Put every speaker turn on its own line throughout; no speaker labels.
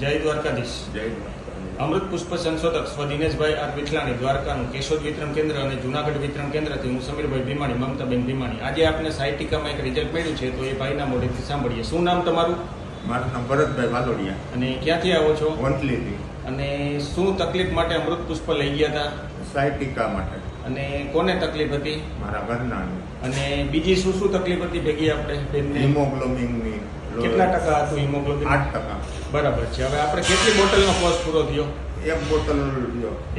જય દ્વારકાધીશ.
જય
અમૃત પુષ્પ સંશોધક સ્વ દિનેશભાઈ આર વિઠલાણી દ્વારકાનું કેશોદ વિતરણ કેન્દ્ર અને જુનાગઢ વિતરણ કેન્દ્રથી હું સમીરભાઈ ભીમાણી મમતાબેન ભીમાણી. આજે આપને સાહિત્યિકામાં એક રિઝલ્ટ મળ્યું છે તો એ ભાઈના મોઢેથી સાંભળીએ. શું નામ તમારું?
મારું નામ ભરતભાઈ વાલોડિયા.
અને ક્યાંથી આવો છો?
વંથલીથી.
અને શું તકલીફ માટે અમૃત પુષ્પ લઈ ગયા હતા?
સાહિત્યિકા માટે.
અને કોને તકલીફ હતી?
મારા ઘરના
અને બીજી શું શું તકલીફ હતી ભેગી આપણે? બેનને?
હિમોગ્લોબિનની
કેટલા ટકા હતું હિમોગ્લોબિન
આઠ ટકા.
બરાબર છે. હવે આપણે કેટલી બોટલનો કોર્સ પૂરો થયો?
એક બોટલ.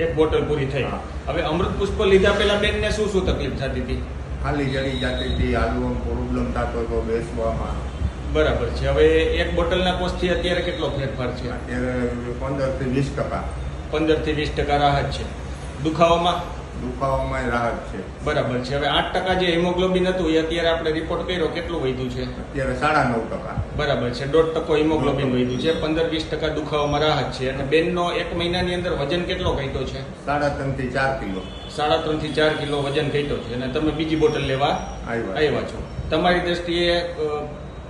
એક બોટલ પૂરી થઈ. હવે અમૃત પુષ્પ લીધા પહેલા બેનને શું શું તકલીફ થતી હતી?
ખાલી જડી જતી હતી આલુ પ્રોબ્લેમ થતો હતો બેસવામાં.
બરાબર છે. હવે એક બોટલના કોસ્ટથી અત્યારે કેટલો ફેરફાર છે?
અત્યારે પંદરથી વીસ ટકા.
પંદરથી વીસ ટકા રાહત છે. દુખાવામાં?
દુખાવામાં રાહત છે.
બરાબર છે. હવે આઠ ટકા જે હિમોગ્લોબિન હતું એ અત્યારે આપણે રિપોર્ટ કર્યો કેટલું વધ્યું છે?
અત્યારે સાડા નવ ટકા.
બરાબર છે. દોઢ ટકો હિમોગ્લોબિન વધ્યું છે. પંદર વીસ ટકા દુખાવામાં રાહત છે. અને બેનનો એક મહિનાની અંદર વજન કેટલો ઘટ્યો છે?
સાડા ત્રણથી ચાર કિલો.
સાડા ત્રણથી ચાર કિલો વજન ઘટ્યો છે. અને તમે બીજી બોટલ લેવા
આવ્યા.
છો. તમારી દ્રષ્ટિએ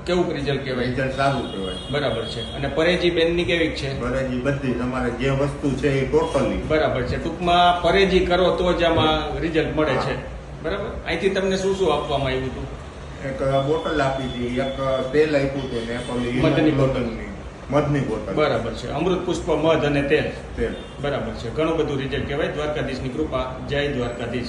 કેવું રિઝલ્ટ કહેવાય?
રિઝલ્ટ સારું કહેવાય.
બરાબર છે. અને પરેજી બેનની કેવી છે?
પરેજી બધી તમારે જે વસ્તુ છે એ ટોટલી
બરાબર છે. ટૂંકમાં પરેજી કરો તો જ આમાં રિઝલ્ટ મળે છે. બરાબર? અહીંથી તમને શું શું આપવામાં આવ્યું હતું?
એક બોટલ આપી હતી એક તેલ આપ્યું હતું ને એક
મધની
બોટલની. મધની બોટલ.
બરાબર છે. અમૃત પુષ્પ મધ અને તેલ.
તેલ.
બરાબર છે. ઘણું બધું રિઝલ્ટ કહેવાય. દ્વારકાધીશની કૃપા. જય દ્વારકાધીશ.